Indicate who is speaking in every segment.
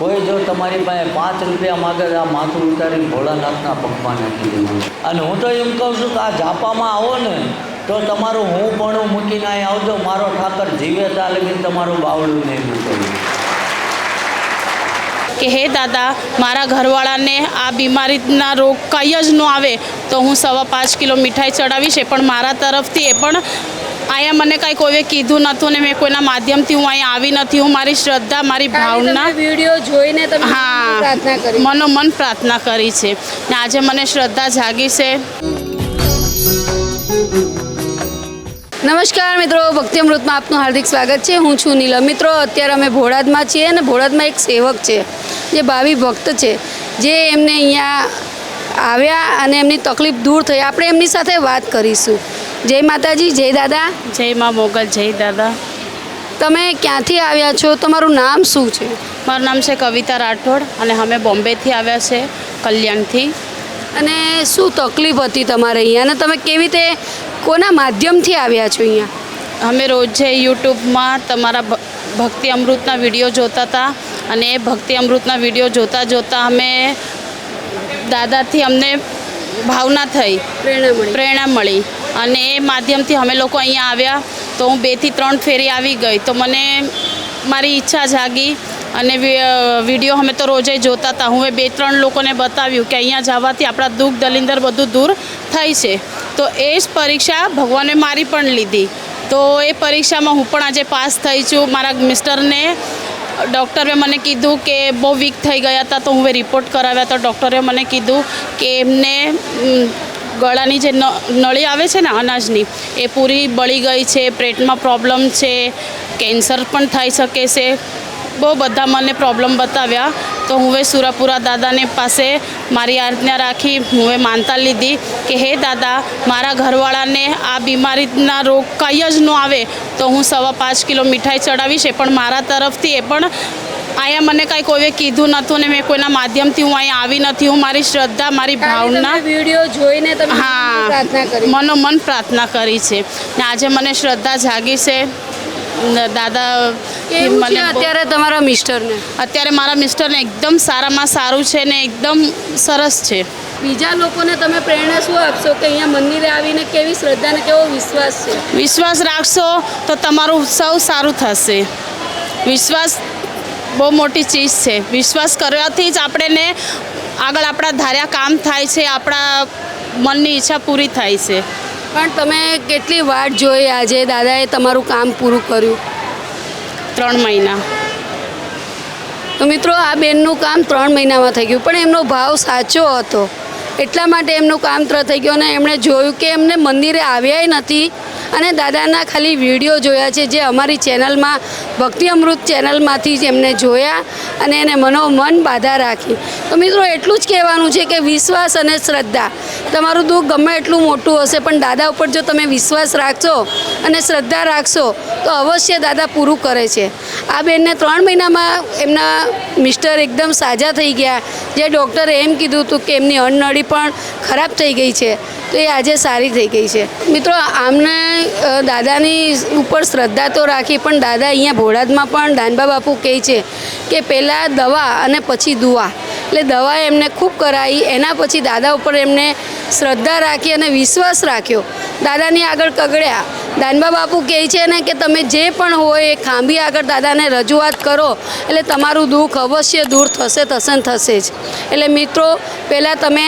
Speaker 1: કોઈ જો તમારી પાસે પાંચ રૂપિયા માગે આ માથું ઉતારીને ભોળાનાથના પગમાં નાખી દેવું અને હું તો એમ કહું છું કે આ ઝાપામાં આવો ને, તો તમારું હું પણ મૂકીને અહીં આવજો, મારો ઠાકર જીવે ત્યાં તમારું બાવળું નહીં મૂકવું
Speaker 2: કે હે દાદા, મારા ઘરવાળાને આ બીમારીના રોગ કંઈ જ ન આવે, તો હું સવા પાંચ કિલો મીઠાઈ ચડાવીશ, એ પણ મારા તરફથી, એ પણ અહીંયા મને કાંઈ કોઈએ કીધું નહોતું ને મેં કોઈના માધ્યમથી હું અહીંયા આવી નથી. હું મારી શ્રદ્ધા મારી ભાવના
Speaker 3: વીડિયો જોઈને તમે
Speaker 2: હા
Speaker 3: પ્રાર્થના કરી.
Speaker 2: મનોમન પ્રાર્થના કરી છે. ને આજે મને શ્રદ્ધા જાગી છે.
Speaker 3: નમસ્કાર મિત્રો ભક્તિમૃતમાં આપનું હાર્દિક સ્વાગત છે. હું છું નીલમ. મિત્રો અત્યારે અમે ભોળાદમાં છીએ અને ભોળાદમાં એક સેવક છે જે ભાવિ ભક્ત છે જે એમને અહીંયા આવ્યા અને એમની તકલીફ દૂર થઈ. આપણે એમની સાથે વાત કરીશું. જય માતાજી જય દાદા.
Speaker 2: જય માં મોગલ જય દાદા.
Speaker 3: તમે ક્યાંથી આવ્યા છો? તમારું નામ શું છે?
Speaker 2: મારું નામ છે કવિતા રાઠોડ અને અમે બોમ્બેથી આવ્યા છે કલ્યાણથી.
Speaker 3: અને શું તકલીફ હતી તમારે અહીંયા? અને તમે કેવી રીતે કોના માધ્યમથી આવ્યા છો અહીંયા?
Speaker 2: અમે રોજે યુટ્યુબમાં તમારા ભ- ભક્તિ અમૃતના વીડિયો જોતા હતા અને એ ભક્તિ અમૃતના વીડિયો જોતાં જોતાં અમે દાદાથી અમને ભાવના થઈ.
Speaker 3: પ્રેરણા મળી.
Speaker 2: પ્રેરણા મળી. અને એ માધ્યમથી અમે લોકો અહીંયા આવ્યા. તો હું બેથી ત્રણ ફેરી આવી ગઈ. તો મને મારી ઈચ્છા જાગી અને વીડિયો અમે તો રોજે જોતા હતા હું એ બે ત્રણ લોકોને બતાવ્યું કે અહીંયા જવાથી આપણા દુઃખ, દલિંદર બધું દૂર થાય છે. તો એ જ પરીક્ષા ભગવાને મારી પણ લીધી. તો એ પરીક્ષામાં હું પણ આજે પાસ થઈ છું. મારા મિસ્ટરને, ડૉક્ટરે મને કીધું કે બહુ વીક થઈ ગયા હતા તો હું રિપોર્ટ કરાવ્યા. તો ડૉક્ટરે મને કીધું કે એમને ગળાની જે નળી આવે છે ને અનાજની, એ પૂરી બળી ગઈ છે, પેટમાં પ્રોબ્લેમ છે, કેન્સર પણ થઈ શકે છે. બહુ બધા મને પ્રોબ્લેમ બતાવ્યા. તો હું એ સુરાપુરા દાદાને પાસે મારી આજ્ઞા રાખી, હું માનતા લીધી કે, હે દાદા, મારા ઘરવાળાને આ બીમારીના રોગ કંઈ જ ન આવે. તો હું સવા પાંચ કિલો મીઠાઈ ચડાવીશ, એ પણ મારા તરફથી, એ પણ અહીંયા મને કાંઈ કોઈએ કીધું નહોતું ને મેં કોઈના માધ્યમથી હું અહીંયા આવી નથી. હું મારી શ્રદ્ધા મારી ભાવના
Speaker 3: વીડિયો જોઈને તમે
Speaker 2: હા
Speaker 3: મનો
Speaker 2: મન પ્રાર્થના કરી છે. ને આજે મને શ્રદ્ધા જાગી છે. દાદા મને
Speaker 3: અત્યારે તમારા મિસ્ટરને?
Speaker 2: અત્યારે મારા મિસ્ટરને એકદમ સારામાં સારું છે ને એકદમ સરસ છે.
Speaker 3: બીજા લોકોને તમે પ્રેરણા શું આપશો કે અહીંયા મંદિરે આવીને કેવી શ્રદ્ધા ને કેવો વિશ્વાસ છે?
Speaker 2: વિશ્વાસ રાખશો તો તમારું સૌ સારું થશે. વિશ્વાસ બહુ મોટી ચીજ છે. વિશ્વાસ કરવાથી જ આપણેને આગળ આપણા ધાર્યા કામ થાય છે આપણા મનની ઈચ્છા પૂરી થાય છે.
Speaker 3: પણ તમે કેટલી વાટ જોઈ આજે દાદાએ તમારું કામ પૂરું કર્યું?
Speaker 2: ત્રણ મહિના.
Speaker 3: તો મિત્રો આ બેનનું કામ ત્રણ મહિનામાં થઈ ગયું પણ એમનો ભાવ સાચો હતો. એટલા માટે એમનું કામ ત્ર થઈ ગયું અને એમણે જોયું કે એમને મંદિરે આવ્યાય નથી અને દાદાના ખાલી વીડિયો જોયા છે જે અમારી ચેનલમાં, ભક્તિ અમૃત ચેનલમાંથી જ એમને જોયા અને એને મનોમન બાધા રાખી. તો મિત્રો, એટલું જ કહેવાનું છે કે વિશ્વાસ અને શ્રદ્ધા. તમારું દુઃખ ગમે એટલું મોટું હશે, પણ દાદા ઉપર જો તમે વિશ્વાસ રાખશો અને શ્રદ્ધા રાખશો, તો અવશ્ય દાદા પૂરું કરે છે. આ બેનને ત્રણ મહિનામાં એમના મિસ્ટર એકદમ સાજા થઈ ગયા, જે ડૉક્ટરે એમ કીધું હતું કે એમની અણનળી પણ ખરાબ થઈ ગઈ છે. તો એ આજે સારી થઈ ગઈ છે. મિત્રો, આમને દાદાની ઉપર શ્રદ્ધા તો રાખી, પણ દાદા અહીંયા ભોળાદમાં પણ દાનબા બાપુ કહે છે કે પહેલાં દવા અને પછી દુઆ. એટલે દવા એમને ખૂબ કરાવી એના પછી દાદા ઉપર એમને શ્રદ્ધા રાખી અને વિશ્વાસ રાખ્યો. દાદાની આગળ કગડ્યા. દાનબા બાપુ કહે છે ને કે તમે જે પણ હોય એ ખાંભી આગળ દાદાને રજૂઆત કરો, એટલે તમારું દુઃખ અવશ્ય દૂર થશે થશે ને થશે જ. એટલે મિત્રો, પહેલાં તમે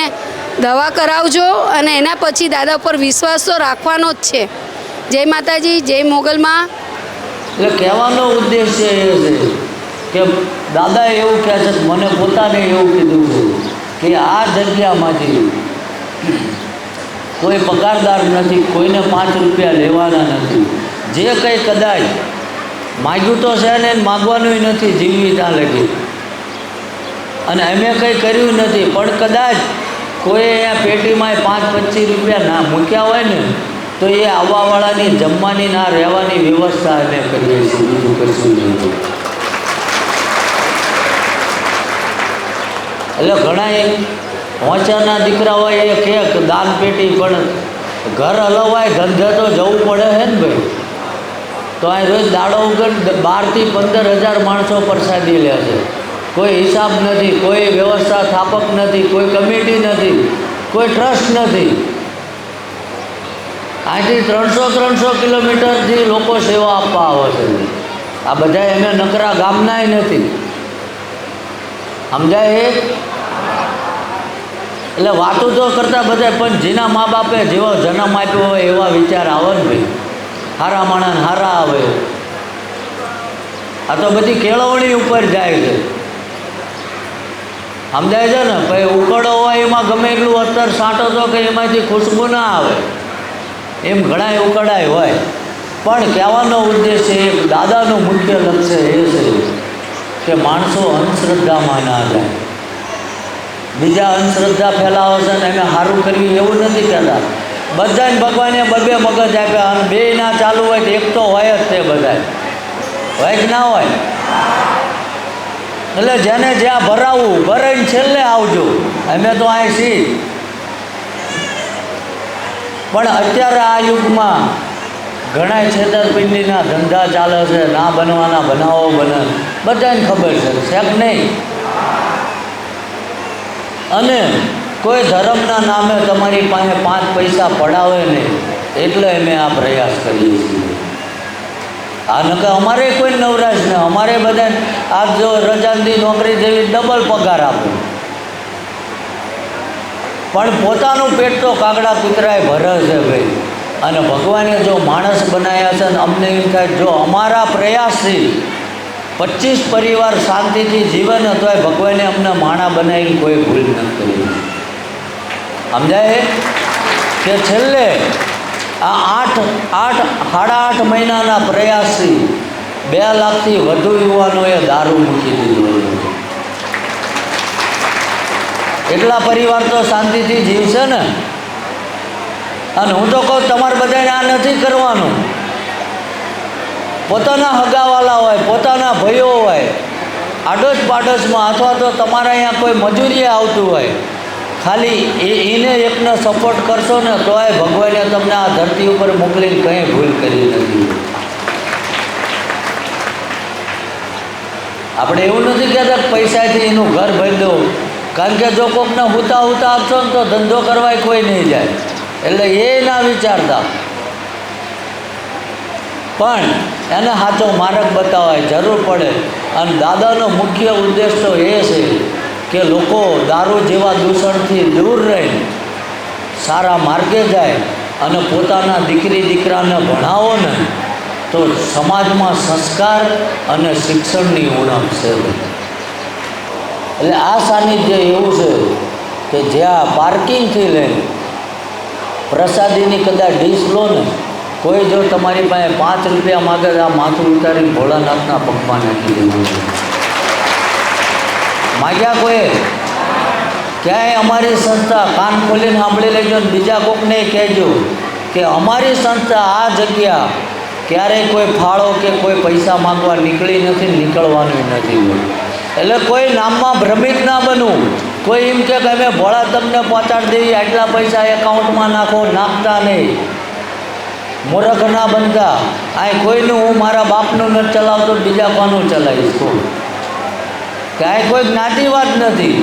Speaker 3: દવા કરાવજો અને એના પછી દાદા ઉપર વિશ્વાસ તો રાખવાનો જ છે. જય માતાજી, જય મોગલમાં.
Speaker 1: એટલે કહેવાનો ઉદ્દેશ્ય એ છે કે દાદાએ એવું કહે છે, મને પોતાને એવું કીધું કે આ જગ્યામાંથી કોઈ પગારદાર નથી, કોઈને પાંચ રૂપિયા લેવાના નથી. જે કંઈ કદાચ માગ્યું તો છે ને માગવાનું નથી, જીવવી ત્યાં લગી. અને અમે કંઈ કર્યું નથી, પણ કદાચ કોઈ અહીંયા પેટીમાં પાંચ પચીસ રૂપિયા ના મૂક્યા હોય ને, તો એ આવવાવાળાની જમવાની ના રહેવાની વ્યવસ્થા અમે કરીએ છીએ. બીજું કશું નહીં એટલે ઘણા હોંચાના દીકરા હોય એ કે દાન પેટી પણ ઘર હલવાય ધંધે તો જવું પડે હે ને ભાઈ? તો અહીં રોજ દાડો ઉગર બારથી પંદર હજાર માણસો પ્રસાદી લે છે. કોઈ હિસાબ નથી, કોઈ વ્યવસ્થા સ્થાપક નથી, કોઈ કમિટી નથી, કોઈ ટ્રસ્ટ નથી. અહીંથી ત્રણસો ત્રણસો કિલોમીટરથી લોકો સેવા આપવા આવે છે. આ બધા એમે નકરા ગામનાય નથી. સમજાય એ? એટલે વાતો તો કરતા બધા પણ જેના મા બાપે જેવો જન્મ આપ્યો હોય એવા વિચાર આવે ને ભાઈ હારા માણસ હારા આવે. આ તો બધી કેળવણી ઉપર જાય છે. સમજાય છે ને? ભાઈ, ઉકળો હોય એમાં ગમે એટલું અત્તર સાંટો તો કે એમાંથી ખુશ્બુ ના આવે. એમ ઘણાય ઉકળાય હોય. પણ કહેવાનો ઉદ્દેશ એ, દાદાનું મુખ્ય લક્ષ્ય એ છે કે માણસો અંધશ્રદ્ધામાં ના જાય. બીજા અંધશ્રદ્ધા ફેલાવો છે ને એને સારું કરવી એવું નથી કહેતા. બધાને ભગવાને બબે મગજ આપ્યા અને બે ના ચાલુ હોય તો એક તો હોય જ તે બધા હોય કે ના હોય? એટલે જેને જ્યાં ભરાવવું ભરાઈને છેલ્લે આવજો. અમે તો અહીં છીએ. પણ અત્યારે આ યુગમાં ઘણા છેતરપિંડીના ધંધા ચાલે છે, ના બનવાના બનાવો બને. બધાને ખબર છે, શેક નહીં. અને કોઈ ધર્મના નામે તમારી પાસે પાંચ પૈસા પડાવે નહીં, એટલે અમે આ પ્રયાસ કરીએ છીએ. આ નકર અમારે કોઈ નવરાશ ને, અમારે બધા આજ જો રજાની નોકરી જેવી ડબલ પગાર આપો. પણ પોતાનું પેટ તો કાગડા કૂતરાય ભરે છે ભાઈ. અને ભગવાને જો માણસ બનાવ્યા છે ને, અમને એમ થાય, જો અમારા પ્રયાસથી પચીસ પરિવાર શાંતિથી જીવન અથવા ભગવાને અમને માણા બનાવીને કોઈ ભૂલ નથી કરી. સમજાય? કે છેલ્લે આ આઠ આઠ, સાડા આઠ મહિનાના પ્રયાસથી બે લાખથી વધુ યુવાનોએ દારૂ મૂકી દીધો એટલા પરિવાર તો શાંતિથી જીવશે ને? અને હું તો કહું, તમારે બધાને આ નથી કરવાનું. પોતાના હગાવાલા હોય, પોતાના ભયો હોય આડોશ પાડોશમાં અથવા તો તમારા અહીંયા કોઈ મજૂરીએ આવતું હોય ખાલી એ એને એકને સપોર્ટ કરશો ને તોય ભગવાને તમને આ ધરતી ઉપર મોકલીને કંઈ ભૂલ કરી નથી. આપણે એવું નથી કહેતા પૈસાથી એનું ઘર ભરી દઉં. કારણ કે જો કોકને હુતા હુતા આપશો ને તો ધંધો કરવાય કોઈ નહીં જાય. એટલે એ ના વિચારતા. પણ એને સાચો માર્ગ બતાવાય જરૂર પડે. અને દાદાનો મુખ્ય ઉદ્દેશ તો એ છે કે લોકો દારૂ જેવા દૂષણથી દૂર રહે, સારા માર્ગે જાય અને પોતાના દીકરી દીકરાને ભણાવો ને, તો સમાજમાં સંસ્કાર અને શિક્ષણની ઉણપ છે. એટલે આ સાનિધ્ય એવું છે કે જ્યાં પાર્કિંગથી લઈને પ્રસાદીની કદાચ ડીશ લો ને, કોઈ જો તમારી પાસે પાંચ રૂપિયા માગે આ માથું ઉતારીને ભોળાનાથના પગમાં નાખી દેવું માગ્યા કોઈ? ક્યાંય અમારી સંસ્થા કાન ખોલીને સાંભળી લેજો ને બીજા કોકને કહેજો કે અમારી સંસ્થા આ જગ્યા ક્યારેય કોઈ ફાળો કે કોઈ પૈસા માગવા નીકળી નથી નીકળવાનું નથી. એટલે કોઈ નામમાં ભ્રમિત ના બનવું. કોઈ એમ કે અમે ભોળા તમને પહોંચાડી દઈએ, આટલા પૈસા એકાઉન્ટમાં નાખો, નાખતા નહીં. મૂર્ખ ના બનતા. આ કોઈનું, હું મારા બાપનું નથી ચલાવતો, બીજા કોનું ચલાવીશ? કે આ કોઈ જ્ઞાતિવાદ નથી.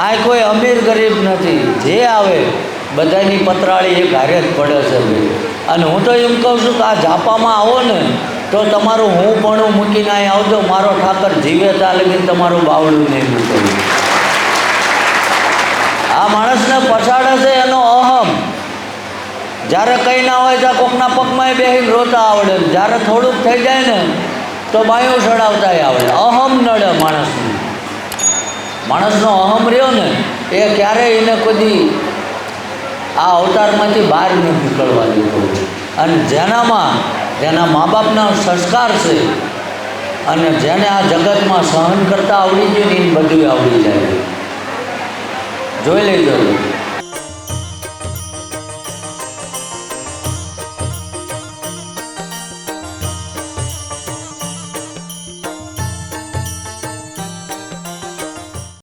Speaker 1: આ કોઈ અમીર ગરીબ નથી. જે આવે, બધાની પતરાળી એક હારે જ પડે છે અને હું તો એમ કહું છું કે આ ઝાપામાં આવો ને, તો તમારું હું પણ મૂકીને અહીં આવજો. મારો ઠાકર જીવે ત્યાં લગીને તમારું બાવળું નહીં મૂકવું આ માણસને પછાડે છે એનો અહમ. જ્યારે કંઈ ના હોય ત્યાં કોકના પગમાં બેહીને રોતા આવડે. જ્યારે થોડુંક થઈ જાય ને, તો બાયું ચડાવતાય આવડે. અહમ નડે માણસને. માણસનો અહમ રહ્યો ને, એ ક્યારેય એને કદી આ અવતારમાંથી બહાર નહીં નીકળવા દીધો અને જેનામાં, જેના મા બાપના સંસ્કાર છે, અને જેને આ જગતમાં સહન કરતાં આવડી ગયું ને એને બધું આવડી જાય. જોઈ લેજો.